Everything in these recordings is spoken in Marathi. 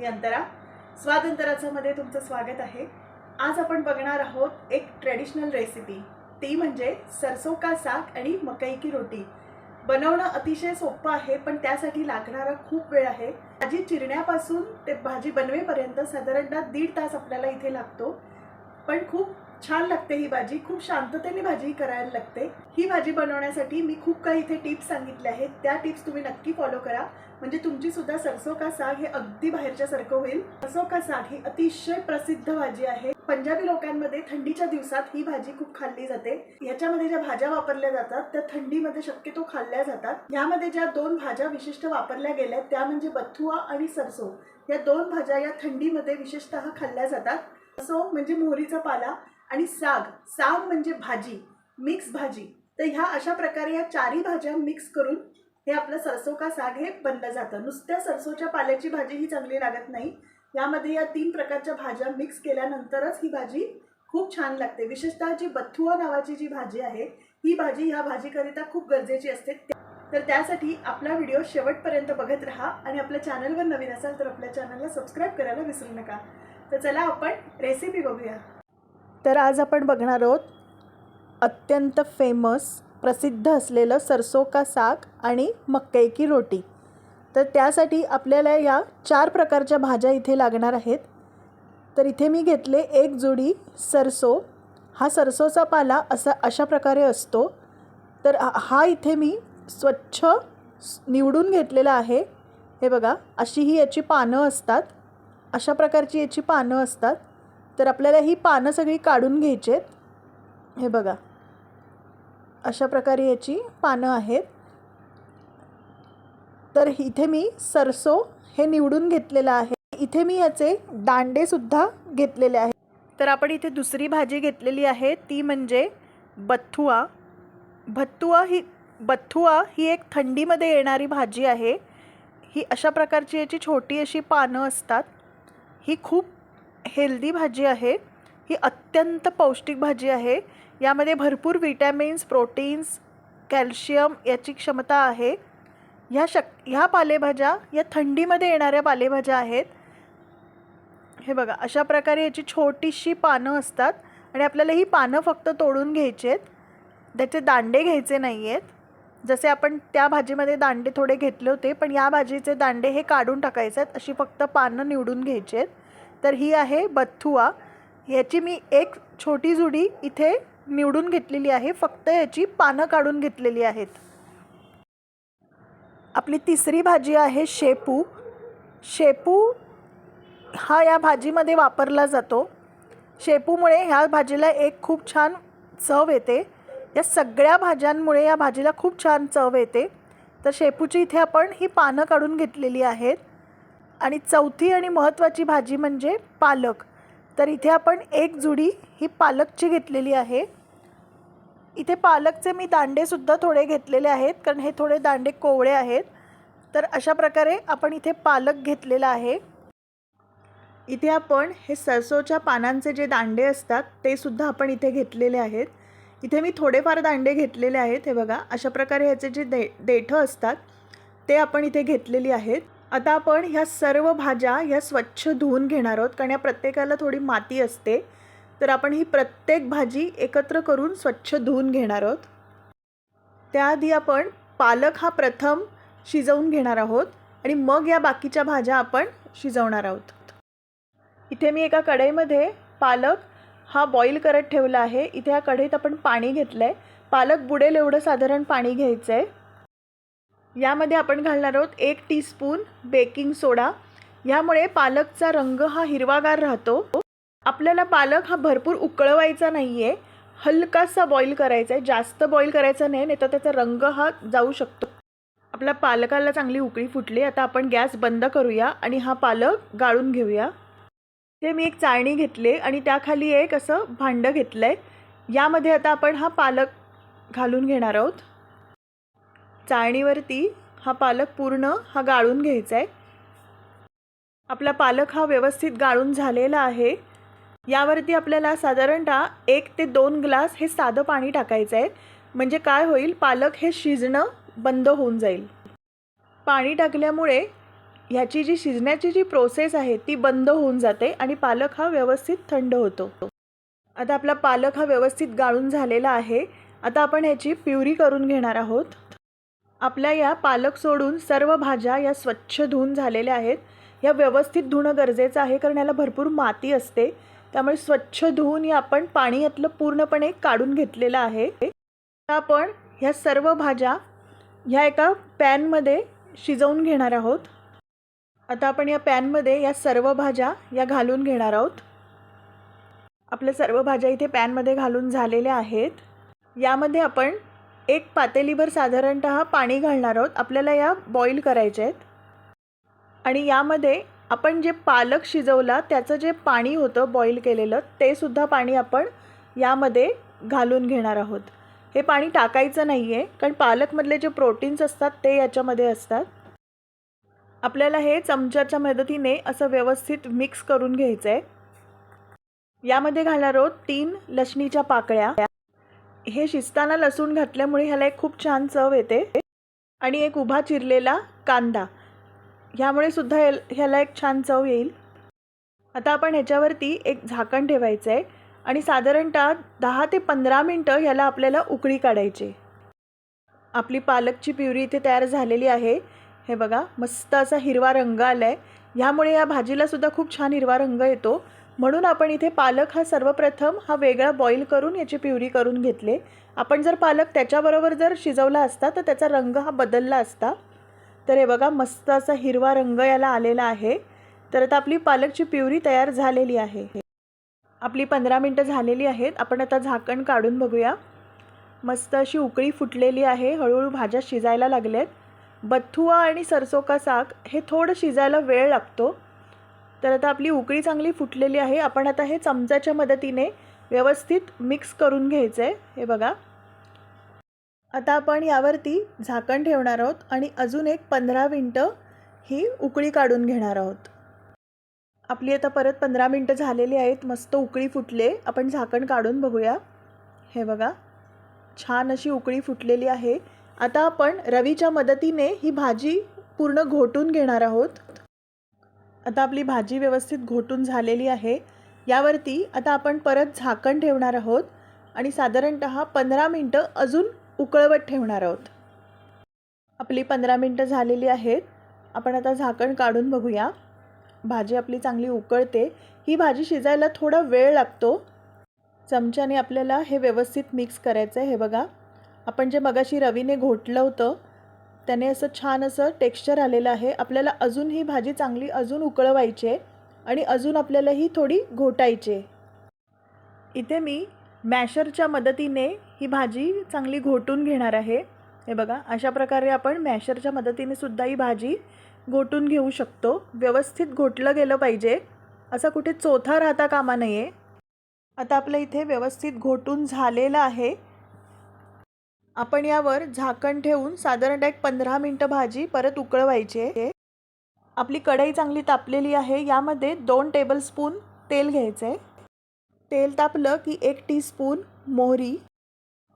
मी अंतरा. स्वादंतराचं तुमचं स्वागत आहे. आज आपण बघणार आहोत एक ट्रेडिशनल रेसिपी ती म्हणजे सरसो का साग आणि मकई की रोटी. बनवणं अतिशय सोपं आहे पण त्यासाठी लागणारा खूप वेळ आहे. भाजी चिरण्यापासून ते भाजी बनवेपर्यंत साधारणतः दीड तास आपल्याला इथे लागतो. पण खूप छान लागते ही भाजी. खूप शांततेने भाजी करायला लागते. ही भाजी बनवण्यासाठी मी खूप काही इथे टिप्स सांगितले आहेत. त्या टिप्स तुम्ही नक्की फॉलो करा. म्हणजे तुमची सुद्धा सरसो का साग हे अगदी बाहेरच्या सारखं होईल. सरसो का साग ही अतिशय प्रसिद्ध भाजी आहे. पंजाबी लोकांमध्ये थंडीच्या दिवसात ही भाजी खूप खाल्ली जाते. याच्यामध्ये ज्या भाज्या वापरल्या जातात त्या थंडीमध्ये शक्यतो खाल्ल्या जातात. यामध्ये ज्या दोन भाज्या विशिष्ट वापरल्या गेल्या त्या म्हणजे बथुआ आणि सरसो. या दोन भाज्या या थंडीमध्ये विशेषतः खाल्ल्या जातात. सरसो म्हणजे मोहरीचा पाला आणि साग. साग म्हणजे भाजी मिक्स भाजी. तर ह्या अशा प्रकारे या चारी भाज्या मिक्स करून हे आपलं सरसो का साग हे बनलं जातं. नुसत्या सरसोच्या पाल्याची भाजी ही चांगली लागत नाही. यामध्ये या तीन प्रकारच्या भाज्या मिक्स केल्यानंतरच ही भाजी खूप छान लागते. विशेषतः जी बथुआ नावाची जी भाजी आहे ही भाजी ह्या भाजीकरिता खूप गरजेची असते. तर त्यासाठी आपला व्हिडिओ शेवटपर्यंत बघत राहा आणि आपल्या चॅनलवर नवीन असाल तर आपल्या चॅनलला सबस्क्राईब करायला विसरू नका. तर चला आपण रेसिपी बघूया. तर आज आपण बघणार आहोत अत्यंत फेमस प्रसिद्ध असलेलं सरसो का साग आणि मक्के की रोटी. तर त्यासाठी आपल्याला या चार प्रकारच्या भाज्या इथे लागणार आहेत. तर इथे मी घेतले एक जोडी सरसो. हा सरसोचा पाला असा अशा प्रकारे असतो. तर हा- इथे मी स्वच्छ निवडून घेतलेला आहे. हे बघा अशी ही याची पानं असतात. अशा प्रकारची याची पानं असतात. तर आपल्याला ही पानं सगळी काढून घ्यायची आहेत. हे बघा अशा प्रकारे याची पानं आहेत. तर इथे मी सरसो हे निवडून घेतलेलं आहे. इथे मी याचे दांडेसुद्धा घेतलेले आहेत. तर आपण इथे दुसरी भाजी घेतलेली आहे. ती म्हणजे बथुआ. भथुआ ही बथुआ ही एक थंडीमध्ये येणारी भाजी आहे. ही अशा प्रकारची याची छोटी अशी पानं असतात. ही खूप हेल्दी भाजी आहे. ही अत्यंत पौष्टिक भाजी आहे. यामध्ये भरपूर विटॅमिन्स प्रोटीन्स कॅल्शियम याची क्षमता आहे. ह्या शक ह्या पालेभाज्या या थंडीमध्ये येणाऱ्या पालेभाज्या आहेत. हे बघा अशा प्रकारे याची छोटीशी पानं असतात आणि आपल्याला ही पानं फक्त तोडून घ्यायची आहेत त्याचे दांडे घ्यायचे नाही आहेत जसे आपण त्या भाजीमध्ये दांडे थोडे घेतले होते पण या भाजीचे दांडे हे काढून टाकायचे आहेत अशी फक्त पानं निवडून घ्यायची आहेत तर ही आहे बथुआ याची मी एक छोटी जुडी इथे निवडून घेतलेली आहे. फक्त याची पानं काढून घेतलेली आहेत. आपली तिसरी भाजी आहे शेपू. शेपू हा या भाजीमध्ये वापरला जातो. शेपूमुळे ह्या भाजीला एक खूप छान चव येते. या सगळ्या भाज्यांमुळे या भाजीला खूप छान चव येते. तर शेपूची इथे आपण ही पानं काढून घेतलेली आहेत. आणि चौथी आणि महत्त्वाची भाजी म्हणजे पालक. तर इथे आपण एक जुडी ही पालकची घेतलेली आहे इथे पालकचे मी दांडेसुद्धा थोडे घेतलेले आहेत कारण हे थोडे दांडे कोवळे आहेत. तर अशा प्रकारे आपण इथे पालक घेतलेला आहे. इथे आपण हे सरसोच्या पानांचे जे दांडे असतात ते सुद्धा आपण इथे घेतलेले आहेत. इथे मी थोडेफार दांडे घेतलेले आहेत हे बघा. अशा प्रकारे ह्याचे जे दे देठं असतात ते आपण इथे घेतलेली आहेत. आता आपण ह्या सर्व भाज्या ह्या स्वच्छ धुवून घेणार आहोत कारण या प्रत्येकाला थोडी माती असते. तर आपण ही प्रत्येक भाजी एकत्र करून स्वच्छ धुवून घेणार आहोत. त्याआधी आपण पालक हा प्रथम शिजवून घेणार आहोत आणि मग या बाकीच्या भाज्या आपण शिजवणार आहोत. इथे मी एका कढईमध्ये पालक हा बॉईल करत ठेवला आहे. इथे या कढईत आपण पाणी घेतलं आहे पालक बुडेल एवढं साधारण पाणी घ्यायचं आहे यामध्ये आपण घालणार आहोत एक टीस्पून बेकिंग सोडा यामुळे पालकचा रंग हा हिरवागार राहतो. आपल्याला पालक हा भरपूर उकळवायचा नाही आहे हलकासा बॉईल करायचा आहे. जास्त बॉईल करायचा नाही नाही तर त्याचा रंग हा जाऊ शकतो. आपल्या पालकाला चांगली उकळी फुटली आता आपण गॅस बंद करूया आणि हा पालक गाळून घेऊया. ते मी एक चाळणी घेतली आणि त्याखाली एक असं भांडं घेतलं आहे यामध्ये आता आपण हा पालक घालून घेणार आहोत. चाळणीवरती हा पालक पूर्ण हा गाळून घ्यायचा आहे आपला पालक हा व्यवस्थित गाळून झालेला आहे. यावरती आपल्याला साधारणतः एक ते दोन ग्लास हे साधं पाणी टाकायचं आहे. म्हणजे काय होईल? पालक हे शिजणं बंद होऊन जाईल. पाणी टाकल्यामुळे ह्याची जी शिजण्याची जी प्रोसेस आहे ती बंद होऊन जाते आणि पालक हा व्यवस्थित थंड होतो. आता आपला पालक हा व्यवस्थित गाळून झालेला आहे. आता आपण ह्याची प्युरी करून घेणार आहोत. आपल्या या पालक सोडून सर्व भाज्या या स्वच्छ धुवून झालेल्या आहेत. या व्यवस्थित धुणं गरजेचं आहे कारण याला भरपूर माती असते. त्यामुळे स्वच्छ धुवून या आपण पाणी यातलं पूर्णपणे काढून घेतलेलं आहे. आपण ह्या सर्व भाज्या ह्या एका पॅनमध्ये शिजवून घेणार आहोत. आता आपण या पॅनमध्ये या सर्व भाज्या या घालून घेणार आहोत. आपल्या सर्व भाज्या इथे पॅनमध्ये घालून झालेल्या आहेत. यामध्ये आपण एक पातेलीभर साधारणत पाणी घालणार आहोत. आपल्याला या बॉईल करायचे आहेत. आणि यामध्ये आपण जे पालक शिजवला त्याचं जे पाणी होतं बॉईल केलेलं ते सुद्धा पाणी आपण यामध्ये घालून घेणार आहोत. हे पाणी टाकायचं नाही आहे कारण पालकमधले जे प्रोटीन्स असतात ते याच्यामध्ये असतात. आपल्याला हे चमच्याच्या मदतीने असं व्यवस्थित मिक्स करून घ्यायचं आहे यामध्ये घालणार आहोत तीन लसणीच्या पाकळ्या. हे शिजताना लसूण घातल्यामुळे ह्याला एक खूप छान चव येते. आणि एक उभा चिरलेला कांदा. ह्यामुळे सुद्धा ह्याल- ह्याला एक छान चव येईल. आता आपण ह्याच्यावरती एक झाकण ठेवायचं आहे आणि साधारणतः दहा ते पंधरा मिनटं ह्याला आपल्याला उकळी काढायची. आपली पालकची प्युरी इथे तयार झालेली आहे. हे बघा मस्त असा हिरवा रंग आला आहे ह्यामुळे या भाजीलासुद्धा खूप छान हिरवा रंग येतो. म्हणून आपण इथे पालक हा सर्वप्रथम हा वेगळा बॉईल करून याची प्युरी करून घेतले. आपण जर पालक त्याच्याबरोबर जर शिजवला असता तर त्याचा रंग हा बदलला असता. तर हे बघा मस्त असा हिरवा रंग याला आलेला आहे. तर आता आपली पालकची प्युरी तयार झालेली आहे. आपली पंधरा मिनटं झालेली आहेत. आपण आता झाकण काढून बघूया. मस्त अशी उकळी फुटलेली आहे. हळूहळू भाज्या शिजायला लागल्यात. बथुआ आणि सरसो का साग हे थोडं शिजायला वेळ लागतो. तर आता आपली उकळी चांगली फुटलेली आहे. आपण आता हे चमच्याच्या मदतीने व्यवस्थित मिक्स करून घ्यायचं आहे हे बघा. आता आपण यावरती झाकण ठेवणार आहोत आणि अजून एक पंधरा मिनटं ही उकळी काढून घेणार आहोत. आपली आता परत पंधरा मिनटं झालेली आहेत. मस्त उकळी फुटले. आपण झाकण काढून बघूया. हे बघा. छान अशी उकळी फुटलेली आहे. आता आपण रवीच्या मदतीने ही भाजी पूर्ण घोटून घेणार आहोत. आता आपली भाजी व्यवस्थित घोटून झालेली आहे. यावरती आता आपण परत झाकण ठेवणार आहोत. आणि साधारणत पंधरा मिनटं अजून उकळवत ठेवणार आहोत. आपली पंधरा मिनटं झालेली आहेत. आपण आता झाकण काढून बघूया. भाजी आपली चांगली उकळते. ही भाजी शिजायला थोडा वेळ लागतो. चमच्याने आपल्याला हे व्यवस्थित मिक्स करायचं आहे हे बघा. आपण जे मगाशी रवीने घोटलं होतं त्याने असं छान असं टेक्स्चर आलेलं आहे. आपल्याला अजून ही भाजी चांगली अजून उकळवायची आहे आणि अजून आपल्याला ही थोडी घोटायची इथे मी मॅशरच्या मदतीने ही भाजी चांगली घोटून घेणार आहे. हे बघा अशा प्रकारे आपण मॅशरच्या मदतीने सुद्धा ही भाजी घोटून घेऊ शकतो. व्यवस्थित घोटलं गेलं पाहिजे. असं कुठे चोथा राहता कामा नये. आता आपलं इथे व्यवस्थित घोटून झालेलं आहे. आपण यावर झाकण ठेवून साधारणतः एक पंधरा मिनटं भाजी परत उकळवायची आहे. आपली कढई चांगली तापलेली आहे. यामध्ये दोन टेबलस्पून तेल घ्यायचं आहे तेल तापलं की एक टीस्पून मोहरी.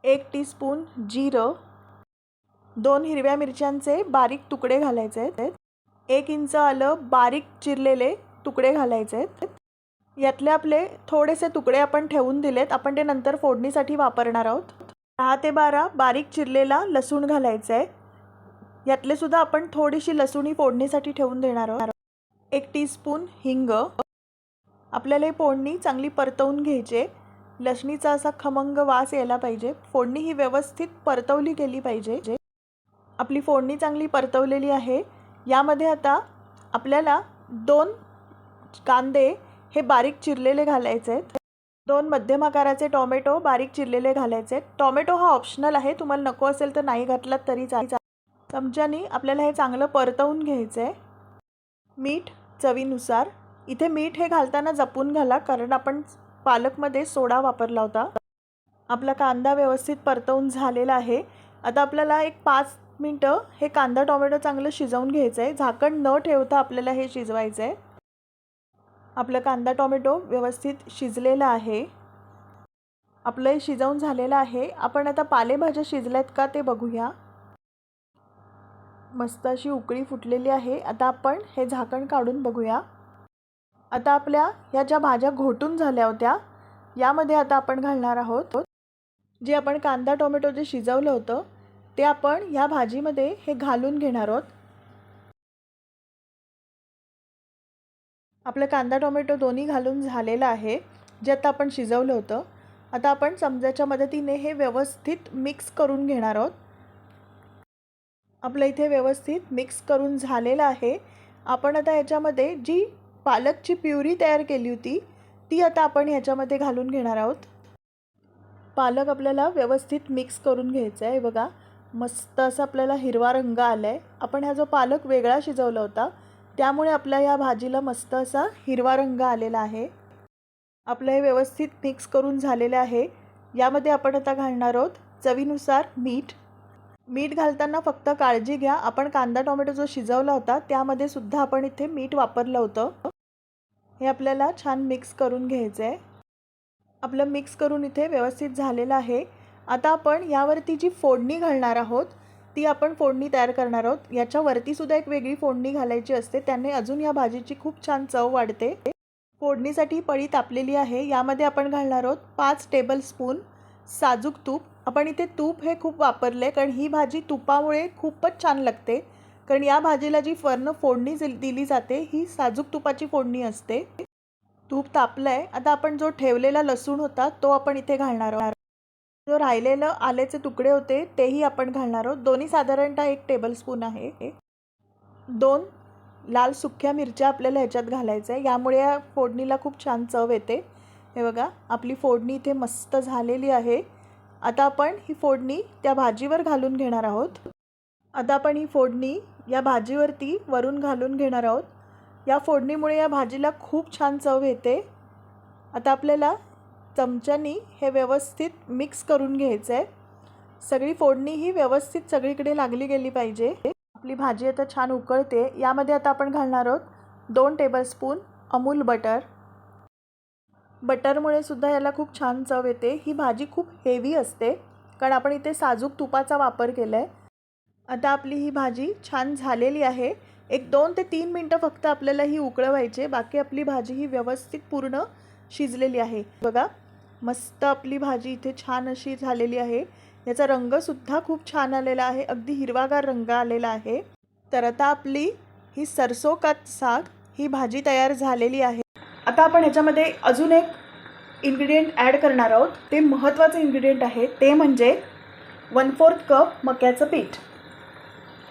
एक टीस्पून जिरं दोन हिरव्या मिरच्यांचे बारीक तुकडे घालायचे आहेत. एक इंच आलं बारीक चिरलेले तुकडे घालायचे आहेत. यातले आपले थोडेसे तुकडे आपण ठेवून दिलेत. आपण ते नंतर फोडणीसाठी वापरणार आहोत. दहा ते बारा बारीक चिरलेला लसूण घालायचा आहे यातले सुद्धा आपण थोडीशी लसूणी फोडणीसाठी ठेवून देणार आहोत. एक टीस्पून हिंग. आपल्याला ही फोडणी चांगली परतवून घ्यायची लसणीचा असा खमंग वास यायला पाहिजे. फोडणी ही व्यवस्थित परतवली गेली पाहिजे. जे आपली फोडणी चांगली परतवलेली आहे. यामध्ये आता आपल्याला दोन कांदे हे बारीक चिरलेले घालायचे. आहेत दोन मध्यम आकाराचे टॉमॅटो बारीक चिरलेले घालायचे. आहेत टॉमॅटो हा ऑप्शनल आहे. तुम्हाला नको असेल तर नाही घातलात तरी चालेल. चमच्यानी आपल्याला हे चांगलं परतवून घ्यायचं आहे मीठ चवीनुसार. इथे मीठ हे घालताना जपून घाला कारण आपण पालकमध्ये सोडा वापरला होता. आपला कांदा व्यवस्थित परतवून झालेला आहे. आता आपल्याला एक पाच मिनटं हे कांदा टोमॅटो चांगलं शिजवून घ्यायचं आहे झाकण न ठेवता आपल्याला हे शिजवायचं आहे आपलं कांदा टोमॅटो व्यवस्थित शिजलेला आहे. आपलं हे शिजवून झालेलं आहे. आपण आता पालेभाज्या शिजल्यात का ते बघूया. मस्त अशी उकळी फुटलेली आहे. आता आपण हे झाकण काढून बघूया. आता आपल्या ह्या ज्या भाज्या घोटून झाल्या होत्या यामध्ये आता आपण घालणार आहोत. जे आपण कांदा टोमॅटो जे शिजवलं होतं ते आपण ह्या भाजीमध्ये हे घालून घेणार आहोत. आपलं कांदा टोमॅटो दोन्ही घालून झालेलं आहे जे आता आपण शिजवलं होतं. आता आपण चमच्याच्या मदतीने हे व्यवस्थित मिक्स करून घेणार आहोत. आपलं इथे व्यवस्थित मिक्स करून झालेलं आहे. आपण आता ह्याच्यामध्ये जी पालकची प्युरी तयार केली होती ती आता आपण ह्याच्यामध्ये घालून घेणार आहोत. पालक आपल्याला व्यवस्थित मिक्स करून घ्यायचा आहे बघा. मस्त असं आपल्याला हिरवा रंग आला आहे आपण हा जो पालक वेगळा शिजवला होता त्यामुळे आपल्या या भाजीला मस्त असा हिरवा रंग आलेला आहे. आपलं हे व्यवस्थित मिक्स करून झालेलं आहे. यामध्ये आपण आता घालणार आहोत चवीनुसार मीठ. मीठ घालताना फक्त काळजी घ्या. आपण कांदा टोमॅटो जो शिजवला होता त्यामध्ये सुद्धा आपण इथे मीठ वापरलं होतं. हे आपल्याला छान मिक्स करून घ्यायचं आहे आपलं मिक्स करून इथे व्यवस्थित झालेलं आहे. आता आपण यावरती जी फोडणी घालणार आहोत ती आपण फोडणी तयार करणार आहोत. याच्यावरती सुद्धा एक वेगळी फोडणी घालायची असते. त्याने अजून या भाजीची खूप छान चव वाढते. फोडणीसाठी पळी तापलेली आहे. यामध्ये आपण घालणार आहोत पाच टेबल स्पून साजूक तूप. आपण इथे तूप हे खूप वापरले कारण ही भाजी तुपामुळे खूपच छान लागते. कारण या भाजीला जी फर्न फोडणी दिल- दिली जाते ही साजूक तुपाची फोडणी असते. तूप तापलं आहे आता आपण जो ठेवलेला लसूण होता तो आपण इथे घालणार आहोत. जो राहिलेलं आल्याचे तुकडे होते तेही आपण घालणार आहोत. दोन्ही साधारणतः एक टेबलस्पून आहे. दोन लाल सुक्या मिरच्या आपल्याला ह्याच्यात घालायचं आहे यामुळे या फोडणीला खूप छान चव येते. हे बघा आपली फोडणी इथे मस्त झालेली आहे. आता आपण ही फोडणी त्या भाजीवर घालून घेणार आहोत. आता आपण ही फोडणी या भाजीवरती वरून घालून घेणार आहोत. या फोडणीमुळे या भाजीला खूप छान चव येते. आता आपल्याला चमच्यानी हे व्यवस्थित मिक्स करून घ्यायचं आहे सगळी फोडणी ही व्यवस्थित सगळीकडे लागली गेली पाहिजे. आपली भाजी आता छान उकळते. यामध्ये आता आपण घालणार आहोत दोन टेबलस्पून अमूल बटर. बटरमुळे सुद्धा याला खूप छान चव येते. ही भाजी खूप हेवी असते. कारण आपण इथे साजूक तुपाचा वापर केला आहे आता आपली ही भाजी छान झालेली आहे. एक दोन ते तीन मिनटं फक्त आपल्याला ही उकळवायचे बाकी आपली भाजी ही व्यवस्थित पूर्ण शिजलेली आहे. बघा मस्त आपली भाजी इथे छान अशी झालेली आहे. याचा रंगसुद्धा खूप छान आलेला आहे. अगदी हिरवागार रंग आलेला आहे. तर आता आपली ही सरसो कात साग ही भाजी तयार झालेली आहे. आता आपण ह्याच्यामध्ये अजून एक इन्ग्रेडियंट ॲड करणार आहोत. ते महत्त्वाचं इन्ग्रेडियंट आहे. ते म्हणजे वन फोर्थ कप मक्याचं पीठ.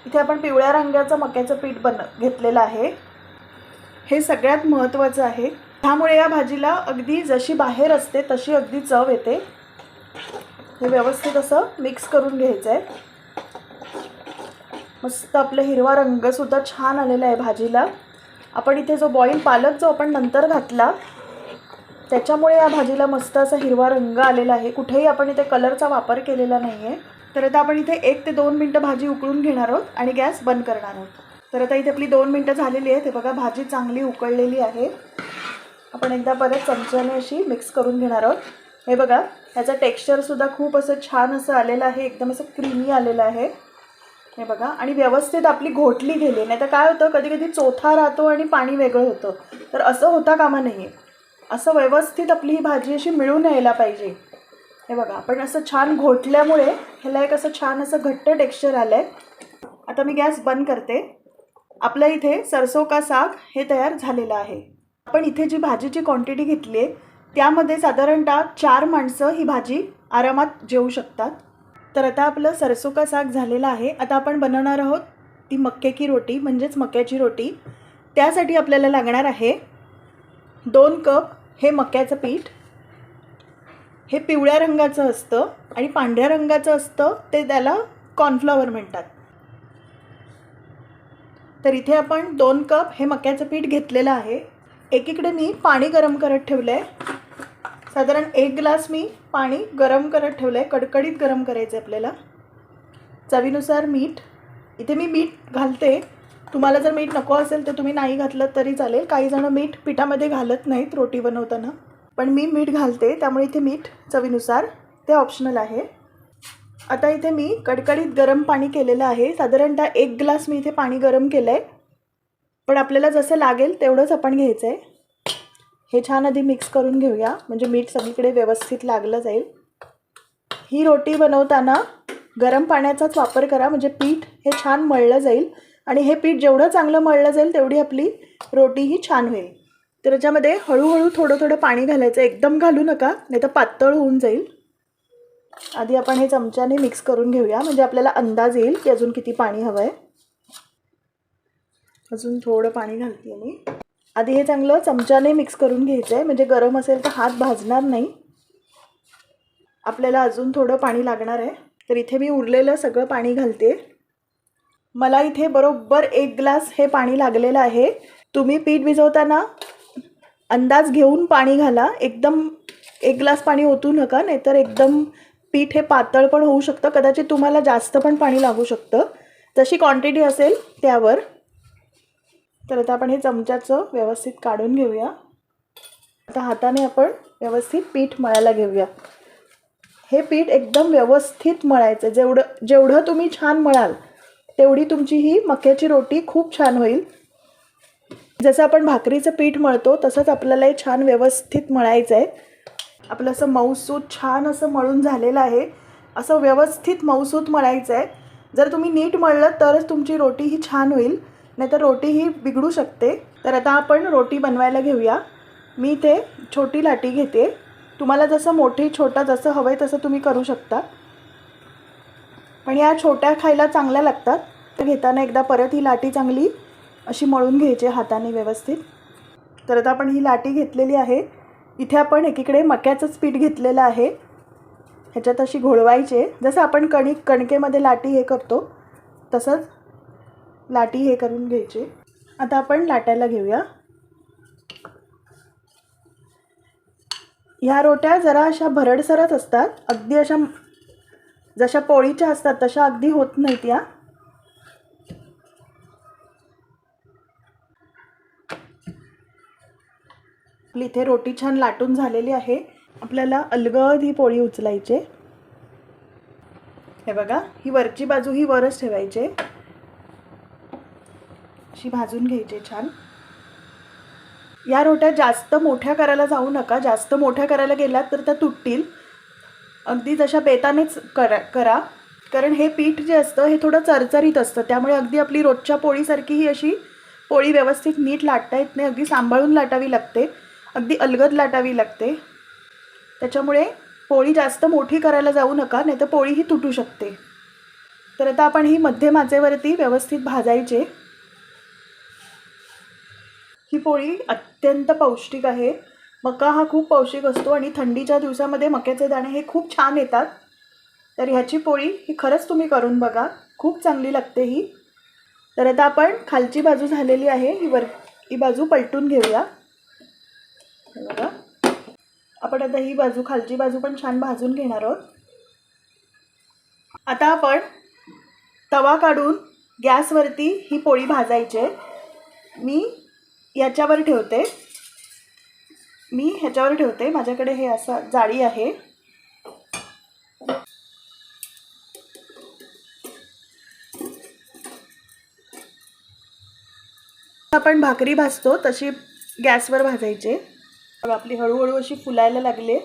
इथे आपण पिवळ्या रंगाचं मक्याचं पीठ बन घेतलेलं आहे. हे सगळ्यात महत्त्वाचं आहे. त्यामुळे या भाजीला अगदी जशी बाहेर असते तशी अगदी चव येते. हे व्यवस्थित असं मिक्स करून घ्यायचं आहे मस्त आपलं हिरवा रंगसुद्धा छान आलेला आहे भाजीला. आपण इथे जो बॉईल पालक जो आपण नंतर घातला त्याच्यामुळे या भाजीला मस्त असा हिरवा रंग आलेला आहे. कुठेही आपण इथे कलरचा वापर केलेला नाही आहे तर आता आपण इथे एक ते दोन मिनटं भाजी उकळून घेणार आहोत आणि गॅस बंद करणार आहोत. तर आता इथे आपली दोन मिनटं झालेली आहेत. हे बघा भाजी चांगली उकळलेली आहे. आपण एकदा परत चमच्याने अशी मिक्स करून घेणार आहोत. हे बघा ह्याचं टेक्स्चरसुद्धा खूप असं छान असं आलेलं आहे. एकदम असं क्रीमी आलेलं आहे. हे बघा आणि व्यवस्थित आपली घोटली गेली. नाही तर काय होतं कधी कधी चोथा राहतो आणि पाणी वेगळं होतं. तर असं होता कामा नाही असं व्यवस्थित आपली ही भाजी अशी मिळून यायला पाहिजे. हे बघा आपण असं छान घोटल्यामुळे ह्याला एक असं छान असं घट्ट टेक्स्चर आलं आहे आता मी गॅस बंद करते. आपल्या इथे सरसो का साग हे तयार झालेलं आहे. आपण इथे जी भाजीची क्वांटिटी घेतली आहे त्यामध्ये साधारणतः चार माणसं ही भाजी आरामात जेवू शकतात. तर आता आपलं सरसो का साग झालेलं आहे. आता आपण बनवणार आहोत ती मक्के की रोटी म्हणजेच मक्याची रोटी. त्यासाठी आपल्याला लागणार आहे दोन कप हे मक्याचं पीठ. हे पिवळ्या रंगाचं असतं आणि पांढऱ्या रंगाचं असतं ते त्याला कॉर्नफ्लॉवर म्हणतात. तर इथे आपण दोन कप हे मक्याचं पीठ घेतलेलं आहे. एकीकडे मी पाणी गरम करत ठेवलं आहे साधारण एक ग्लास मी पाणी गरम करत ठेवलं आहे कडकडीत गरम करायचं आहे आपल्याला. चवीनुसार मीठ. इथे मी मीठ घालते. तुम्हाला जर मीठ नको असेल तर तुम्ही नाही घातलं तरी चालेल. काही जणं मीठ पिठामध्ये घालत नाहीत रोटी बनवताना. पण मी मीठ घालते त्यामुळे इथे मीठ चवीनुसार ते ऑप्शनल आहे. आता इथे मी कडकडीत गरम पाणी केलेलं आहे. साधारणतः एक ग्लास मी इथे पाणी गरम केलं आहे पण आपल्याला जसं लागेल तेवढंच आपण घ्यायचं आहे हे छान आधी मिक्स करून घेऊया. म्हणजे मीठ सगळीकडे व्यवस्थित लागलं जाईल. ही रोटी बनवताना गरम पाण्याचाच वापर करा. म्हणजे पीठ हे छान मळलं जाईल. आणि हे पीठ जेवढं चांगलं मळलं जाईल तेवढी आपली रोटी ही छान होईल. तर याच्यामध्ये हळूहळू थोडं थोडं पाणी घालायचं. एकदम घालू नका नाही तर पातळ होऊन जाईल. आधी आपण हे चमच्याने मिक्स करून घेऊया. म्हणजे आपल्याला अंदाज येईल की अजून किती पाणी हवं आहे अजून थोडं पाणी घालते मी. आधी हे चांगलं चमच्याने मिक्स करून घ्यायचं आहे म्हणजे गरम असेल तर हात भाजणार नाही. आपल्याला अजून थोडं पाणी लागणार आहे. तर इथे मी उरलेलं सगळं पाणी घालते. मला इथे बरोबर एक ग्लास हे पाणी लागलेलं आहे. तुम्ही पीठ भिजवताना अंदाज घेऊन पाणी घाला. एकदम एक ग्लास पाणी ओतू नका नाहीतर एकदम पीठ हे पातळ पण होऊ शकतं. कदाचित तुम्हाला जास्त पण पाणी लागू शकतं. जशी क्वांटिटी असेल त्यावर. तर आता आपण हे चमच्याचं व्यवस्थित काढून घेऊया. आता हाताने आपण व्यवस्थित पीठ मळायला घेऊया. हे पीठ एकदम व्यवस्थित मळायचं. जेवढं जेवढं तुम्ही छान मळाल तेवढी तुमची ही मक्याची रोटी खूप छान होईल. जसं आपण भाकरीचं पीठ मळतो तसंच आपल्याला हे छान व्यवस्थित मळायचं आहे. आपलं असं मऊसूत छान असं मळून झालेलं आहे. असं व्यवस्थित मऊसूत मळायचं आहे. जर तुम्ही नीट मळलं तरच तुमची रोटी ही छान होईल. नाहीतर रोटी ही बिघडू शकते. तर आता आपण रोटी बनवायला घेऊया. मी ते छोटी लाटी घेते. तुम्हाला जसं मोठी छोटा जसं हवं आहे तसं तुम्ही करू शकता. पण या छोट्या खायला चांगल्या लागतात. तर घेताना एकदा परत ही लाटी चांगली अशी मळून घ्यायची हाताने व्यवस्थित. तर आता आपण ही लाटी घेतलेली आहे. इथे आपण एकीकडे मक्याचंच पीठ घेतलेलं आहे. ह्याच्यात अशी घोळवायचे जसं आपण कणिक कणकेमध्ये लाटी हे करतो तसंच लाटी हे करून घ्यायचे आता आपण लाटायला घेऊया. ह्या रोट्या जरा अशा भरडसरच असतात. अगदी अशा जशा पोळीच्या असतात तशा अगदी होत नाहीत या. आपली इथे रोटी छान लाटून झालेली आहे. आपल्याला अलगद ही पोळी उचलायची. हे बघा ही वरची बाजू ही वरच ठेवायची. अशी भाजून घ्यायची छान. या रोट्या जास्त मोठ्या करायला जाऊ नका. जास्त मोठ्या करायला गेलात तर त्या तुटतील. अगदी जशा बेतानेच करा करा. कारण हे पीठ जे असतं हे थोडं चरचरीत असतं. त्यामुळे अगदी आपली रोजच्या पोळीसारखी ही अशी पोळी व्यवस्थित नीट लाटता येत नाही. अगदी सांभाळून लाटावी लागते. अगदी अलगद लाटावी लागते. त्याच्यामुळे पोळी जास्त मोठी करायला जाऊ नका नाही तर पोळी ही तुटू शकते. तर आता आपण ही मध्यम आचेवरती व्यवस्थित भाजायचे. ही पोळी अत्यंत पौष्टिक आहे. मका हा खूप पौष्टिक असतो आणि थंडीच्या दिवसामध्ये मक्याचे दाणे हे खूप छान येतात. तर ह्याची पोळी ही खरंच तुम्ही करून बघा खूप चांगली लागते ही. तर आता आपण खालची बाजू झालेली आहे ही वर ही बाजू पलटून घेऊया. हे बघा. आपण आता ही बाजू खालची बाजू पण छान भाजून घेणार आहोत. आता आपण तवा काढून गॅसवरती ही पोळी भाजायची आहे. मी याच्यावर ठेवते. मी ह्याच्यावर ठेवते. माझ्याकडे हे असं जाळी आहे. आपण भाकरी भाजतो तशी गॅसवर भाजायचे. आपली हळूहळू अशी फुलायला लागले.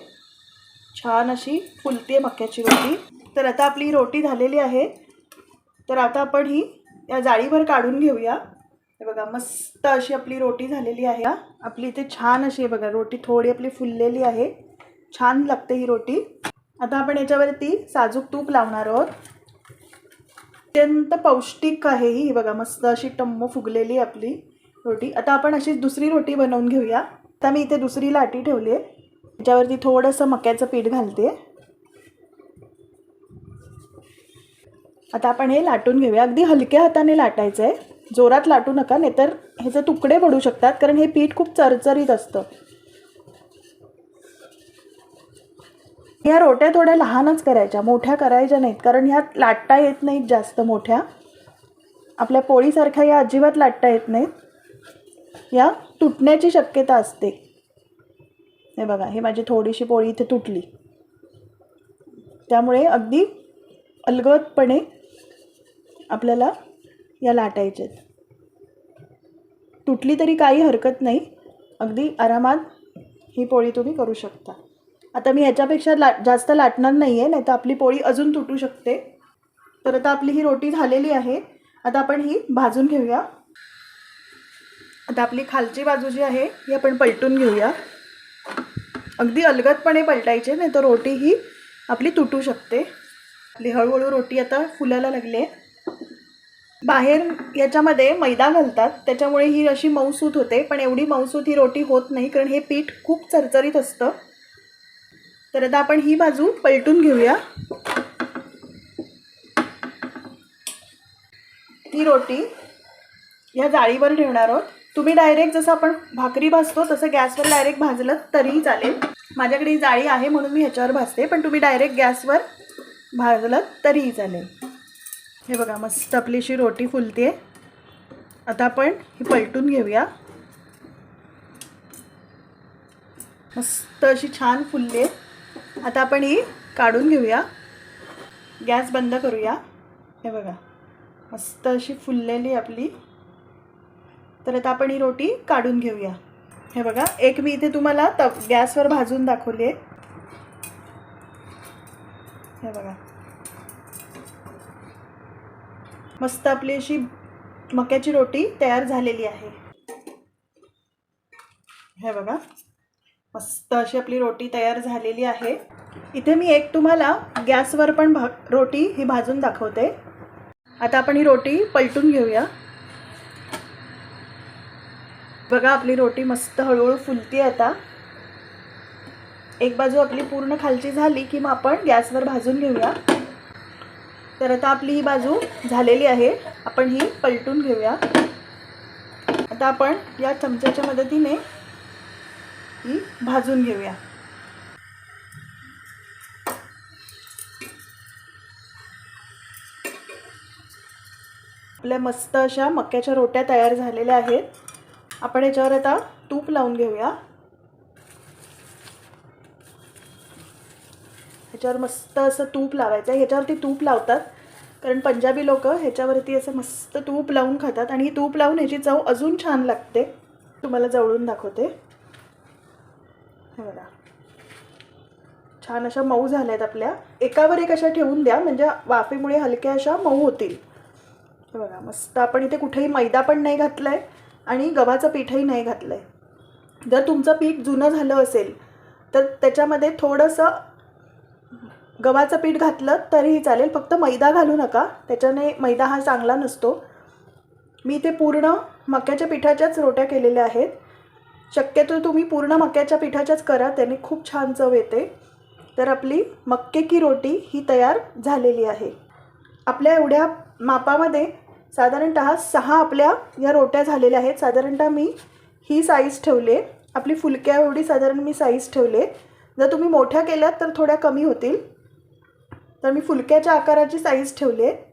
छान अशी फुलते मक्याची रोटी. तर आता आपली रोटी झालेली आहे. तर आता आपण ही या जाळीवर काढून घेऊया. हे बघा मस्त अशी आपली रोटी झालेली आहे. आपली इथे छान अशी आहे बघा रोटी थोडी आपली फुललेली आहे. छान लागते ही रोटी. आता आपण याच्यावरती साजूक तूप लावणार आहोत. अत्यंत पौष्टिक आहे ही बघा मस्त अशी टम्म फुगलेली आपली रोटी. आता आपण अशी दुसरी रोटी बनवून घेऊया. आता मी इथे दुसरी लाटी ठेवली आहे. त्याच्यावरती थोडंसं मक्याचं पीठ घालते. आता आपण हे लाटून घेऊया. अगदी हलक्या हाताने लाटायचं आहे. जोरात लाटू नका नाहीतर ह्याचे तुकडे पडू शकतात कारण हे पीठ खूप चरचरीत असतं. ह्या रोट्या थोड्या लहानच करायच्या मोठ्या करायच्या नाहीत कारण ह्या लाटता येत नाहीत जास्त मोठ्या. आपल्या पोळीसारख्या या अजिबात लाटता येत नाहीत. या तुटण्याची शक्यता असते. हे बघा हे माझी थोडीशी पोळी इथे तुटली. त्यामुळे अगदी अलगदपणे आपल्याला या लाटायच्या आहेत. तुटली तरी काही हरकत नाही. अगदी आरामात ही पोळी तुम्ही करू शकता. आता मी ह्याच्यापेक्षा ला जास्त लाटणार नाही आहे नाही तर आपली पोळी अजून तुटू शकते. तर आता आपली ही रोटी झालेली आहे. आता आपण ही भाजून घेऊया. आता आपली खालची बाजू जी आहे ही आपण पलटून घेऊया. अगदी अलगदपणे पलटायचे नाही तर रोटी ही आपली तुटू शकते. आपली हळूहळू रोटी आता फुलायला लागली आहे बाहेर याच्यामध्ये मैदा घालतात त्याच्यामुळे ही अशी मऊसूत होते पण एवढी मऊसूत ही रोटी होत नाही कारण हे पीठ खूप चरचरीत असतं. तर आता आपण ही बाजू पलटून घेऊया. ही रोटी ह्या जाळीवर ठेवणार आहोत. तुम्ही डायरेक्ट जसं आपण भाकरी भाजतो तसं गॅसवर डायरेक्ट भाजलं तरीही चालेल. माझ्याकडे जाळी आहे म्हणून मी ह्याच्यावर भाजते पण तुम्ही डायरेक्ट गॅसवर भाजलं तरीही चालेल. हे बघा मस्त आपलीशी रोटी फुलते. आता आपण ही पलटून घेऊया. मस्त अशी छान फुलली आहे आता आपण ही काढून घेऊया. गॅस बंद करूया. हे बघा मस्त अशी फुललेली आपली तर आता आपण ही रोटी काढून घेऊया. हे बघा एक मी इथे तुम्हाला त गॅसवर भाजून दाखवली आहे. हे बघा. मस्त आपली अशी मक्याची रोटी तयार झालेली आहे. हे बघा. मस्त अशी आपली रोटी तयार झालेली आहे. इथे मी एक तुम्हाला गॅसवर पण भा रोटी ही भाजून दाखवते. आता आपण ही रोटी पलटून घेऊया. बघा आपली रोटी मस्त हळूहळू फुलती आता. एक बाजू आपली पूर्ण खालची झाली की मग आपण गॅसवर भाजून घेऊया. तर आता आपली ही बाजू झालेली आहे. आपण ही पलटून घेऊया. आता आपण या चमच्याच्या मदतीने ही भाजून घेऊया. आपल्या मस्त अशा मक्याच्या रोट्या तयार झालेल्या आहेत. आपण याच्यावर आता तूप लावून घेऊया. ह्याच्यावर मस्त असं तूप लावायचं आहे. ह्याच्यावरती तूप लावतात. कारण पंजाबी लोक ह्याच्यावरती असं मस्त तूप लावून खातात आणि ही तूप लावून ह्याची चव अजून छान लागते. तुम्हाला जवळून दाखवते. हे बघा. छान अशा मऊ झाल्या आहेत आपल्या. एकावर एक अशा ठेवून द्या. म्हणजे वाफेमुळे हलक्या अशा मऊ होतील. हे बघा मस्त. आपण इथे कुठेही मैदा पण नाही घातला आहे आणि गव्हाचं पीठही नाही घातलं आहे जर तुमचं पीठ जुनं झालं असेल तर त्याच्यामध्ये थोडंसं गव्हाचं पीठ घातलं तरीही चालेल. फक्त मैदा घालू नका. त्याच्याने मैदा हा चांगला नसतो. मी ते पूर्ण मक्याच्या पिठाच्याच रोट्या केलेल्या आहेत. शक्यतो तुम्ही पूर्ण मक्याच्या पिठाच्याच करा त्याने खूप छान चव येते. तर आपली मक्के की रोटी ही तयार झालेली आहे. आपल्या एवढ्या मापामध्ये साधारणतः सहा आपल्या या रोट्या झालेल्या आहेत. साधारणतः मी ही साईज ठेवले. आपली फुलक्या एवढी साधारण मी साईज ठेवले. जर तुम्ही मोठ्या केल्यात तर थोड्या कमी होतील. तर मी फुलक्याच्या आकाराची साईज ठेवली. आहे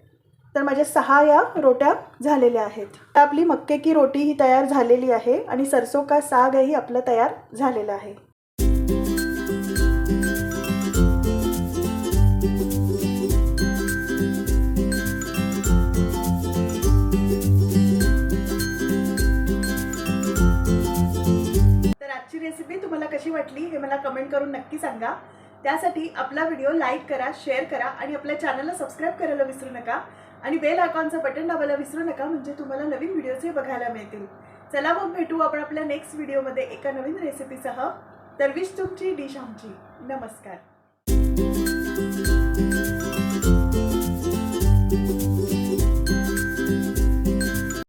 तर माझ्या सहा या रोट्या झालेल्या आहेत. आपली मक्के की रोटी ही तयार झालेली आहे आणि सरसो का सागही आपलं तयार झालेलं आहे. आजची रेसिपी तुम्हाला कशी वाटली हे मला कमेंट करून नक्की सांगा. त्यासाठी आपला व्हिडिओ लाईक करा शेअर करा आणि आपल्या चॅनलला सबस्क्राईब करायला विसरू नका. आणि बेल आयकॉनचं बटन दाबायला विसरू नका म्हणजे तुम्हाला नवीन व्हिडिओजही बघायला मिळतील. चला मग भेटू आपण आपल्या नेक्स्ट व्हिडिओमध्ये एका नवीन रेसिपीसह तर विश तुमची डिश आमची. नमस्कार.